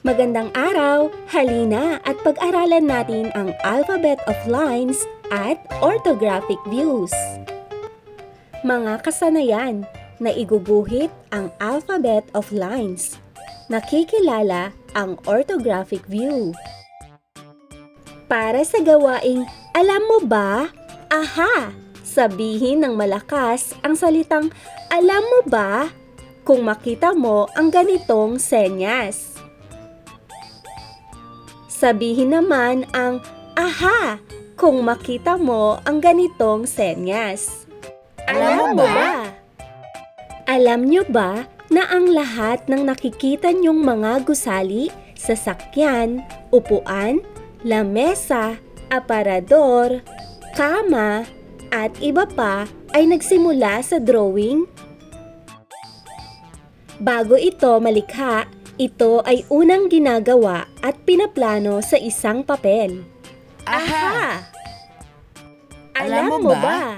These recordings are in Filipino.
Magandang araw! Halina at pag-aralan natin ang alphabet of lines at orthographic views. Mga kasanayan na iguguhit ang alphabet of lines. Nakikilala ang orthographic view. Para sa gawaing alam mo ba? Aha! Sabihin ng malakas ang salitang alam mo ba kung makita mo ang ganitong senyas. Sabihin naman ang aha kung makita mo ang ganitong senyas. Alam mo ba? Alam nyo ba na ang lahat ng nakikita nyong mga gusali, sasakyan, upuan, lamesa, aparador, kama, at iba pa ay nagsimula sa drawing? Bago ito malikha, ito ay unang ginagawa at pinaplano sa isang papel. Aha! Alam mo ba?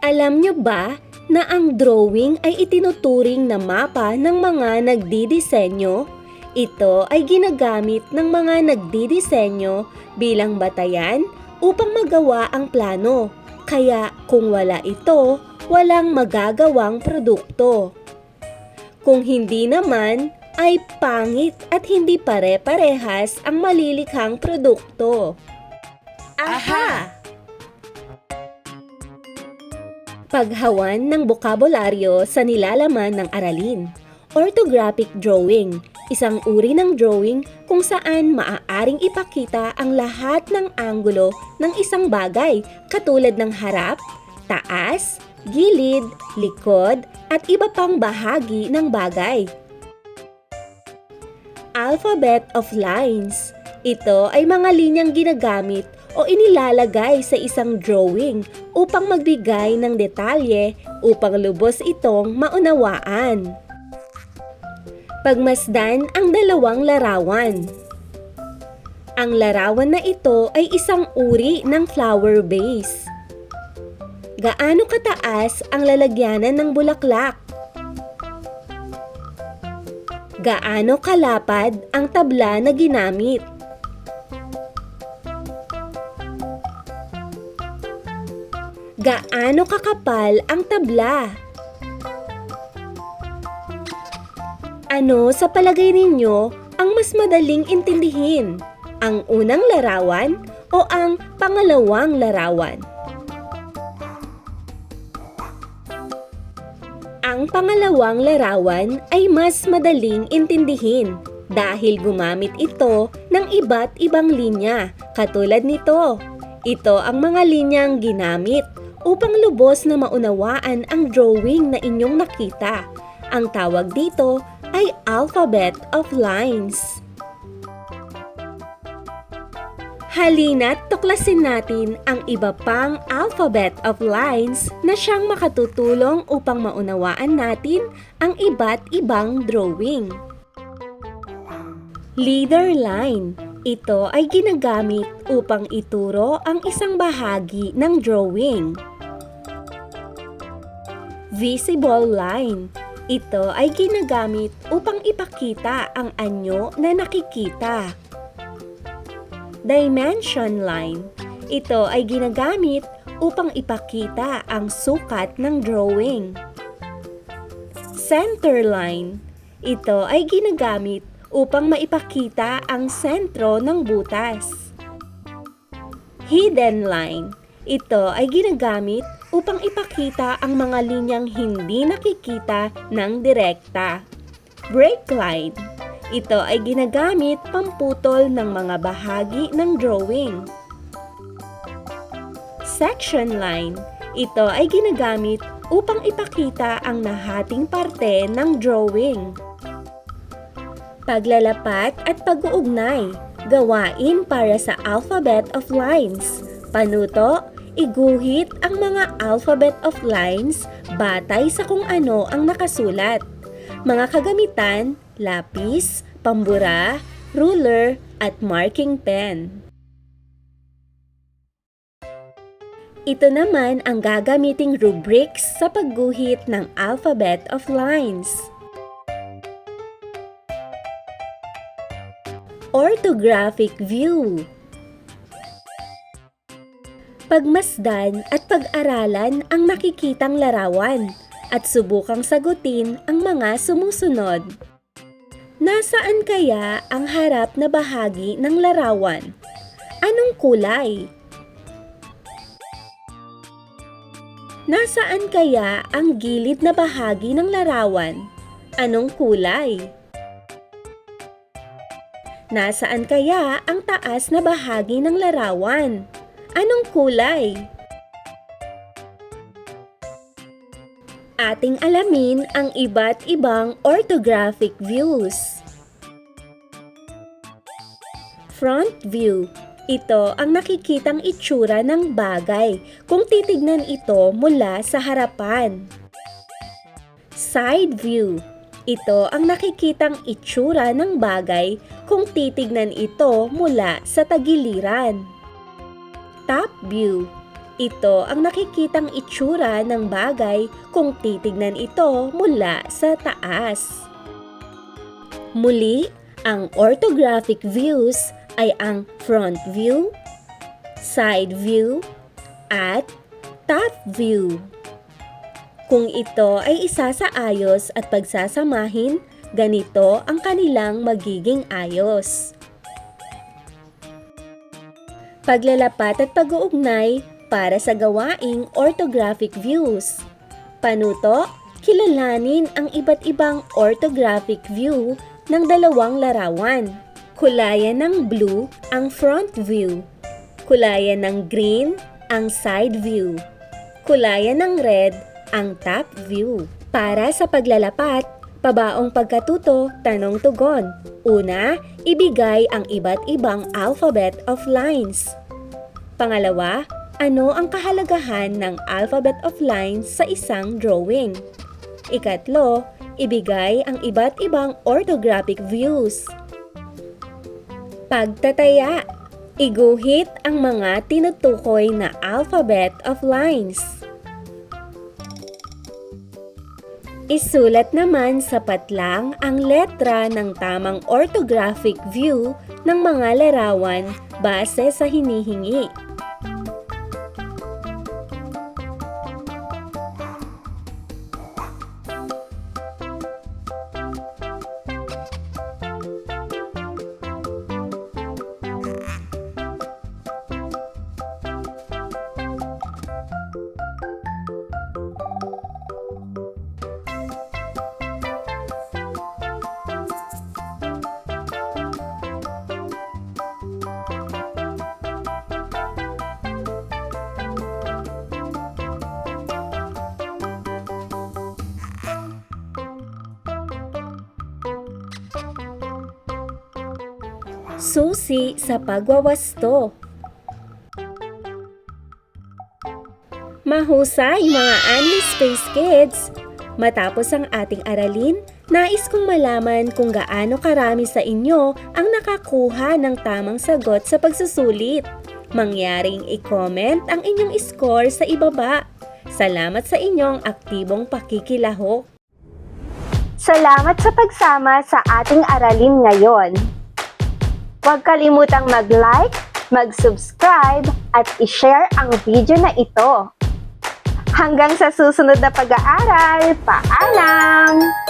Alam nyo ba na ang drawing ay itinuturing na mapa ng mga nagdidisenyo? Ito ay ginagamit ng mga nagdidisenyo bilang batayan upang magawa ang plano. Kaya kung wala ito, walang magagawang produkto. Kung hindi naman, ay pangit at hindi pare-parehas ang malilikhang produkto. Aha! Paghawan ng bokabularyo sa nilalaman ng aralin. Orthographic drawing, isang uri ng drawing kung saan maaaring ipakita ang lahat ng anggulo ng isang bagay katulad ng harap, taas, gilid, likod, at iba pang bahagi ng bagay. Alphabet of lines. Ito ay mga linyang ginagamit o inilalagay sa isang drawing upang magbigay ng detalye upang lubos itong maunawaan. Pagmasdan ang dalawang larawan. Ang larawan na ito ay isang uri ng flower vase. Gaano kataas ang lalagyanan ng bulaklak? Gaano kalapad ang tabla na ginamit? Gaano kakapal ang tabla? Ano sa palagay ninyo ang mas madaling intindihin? Ang unang larawan o ang pangalawang larawan? Ang pangalawang larawan ay mas madaling intindihin dahil gumamit ito ng iba't ibang linya katulad nito. Ito ang mga linyang ginamit upang lubos na maunawaan ang drawing na inyong nakita. Ang tawag dito ay alphabet of lines. Halina't tuklasin natin ang iba pang alphabet of lines na siyang makatutulong upang maunawaan natin ang iba't ibang drawing. Leader line. Ito ay ginagamit upang ituro ang isang bahagi ng drawing. Visible line. Ito ay ginagamit upang ipakita ang anyo na nakikita. Dimension line. Ito ay ginagamit upang ipakita ang sukat ng drawing. Center line. Ito ay ginagamit upang maipakita ang sentro ng butas. Hidden line. Ito ay ginagamit upang ipakita ang mga linyang hindi nakikita ng direkta. Break line. Ito ay ginagamit pamputol ng mga bahagi ng drawing. Section line. Ito ay ginagamit upang ipakita ang nahating parte ng drawing. Paglalapat at pag-uugnay. Gawain para sa alphabet of lines. Panuto, iguhit ang mga alphabet of lines batay sa kung ano ang nakasulat. Mga kagamitan, lapis, pambura, ruler, at marking pen. Ito naman ang gagamiting rubrics sa pagguhit ng alphabet of lines. orthographic view. Pagmasdan at pag-aralan ang nakikitang larawan at subukang sagutin ang mga sumusunod. Nasaan kaya ang harap na bahagi ng larawan? Anong kulay? Nasaan kaya ang gilid na bahagi ng larawan? Anong kulay? Nasaan kaya ang taas na bahagi ng larawan? Anong kulay? Ating alamin ang iba't ibang orthographic views. Front view. Ito ang nakikitang itsura ng bagay kung titignan ito mula sa harapan. Side view. Ito ang nakikitang itsura ng bagay kung titignan ito mula sa tagiliran. Top view. Ito ang nakikitang itsura ng bagay kung titignan ito mula sa taas. Muli, ang orthographic views ay ang front view, side view, at top view. Kung ito ay isa sa ayos at pagsasamahin, ganito ang kanilang magiging ayos. Paglalapat at pag-uugnay para sa gawaing orthographic views. Panuto, kilalanin ang iba't ibang orthographic view ng dalawang larawan. Kulayan ng blue ang front view. Kulayan ng green ang side view. Kulayan ng red ang top view. Para sa paglalapat, pabaong pagkatuto, tanong-tugon. Una, ibigay ang iba't ibang alphabet of lines. Pangalawa, ano ang kahalagahan ng alphabet of lines sa isang drawing? Ikatlo, ibigay ang iba't ibang orthographic views. Pagtataya, iguhit ang mga tinutukoy na alphabet of lines. Isulat naman sa patlang ang letra ng tamang orthographic view ng mga larawan base sa hinihingi. Susi sa pagwawasto. Mahusay mga Anli Space Kids! Matapos ang ating aralin, nais kong malaman kung gaano karami sa inyo ang nakakuha ng tamang sagot sa pagsusulit. Mangyaring i-comment ang inyong score sa ibaba. Salamat sa inyong aktibong pakikilahok. Salamat sa pagsama sa ating aralin ngayon. Huwag kalimutang mag-like, mag-subscribe, at i-share ang video na ito. Hanggang sa susunod na pag-aaral, paalam!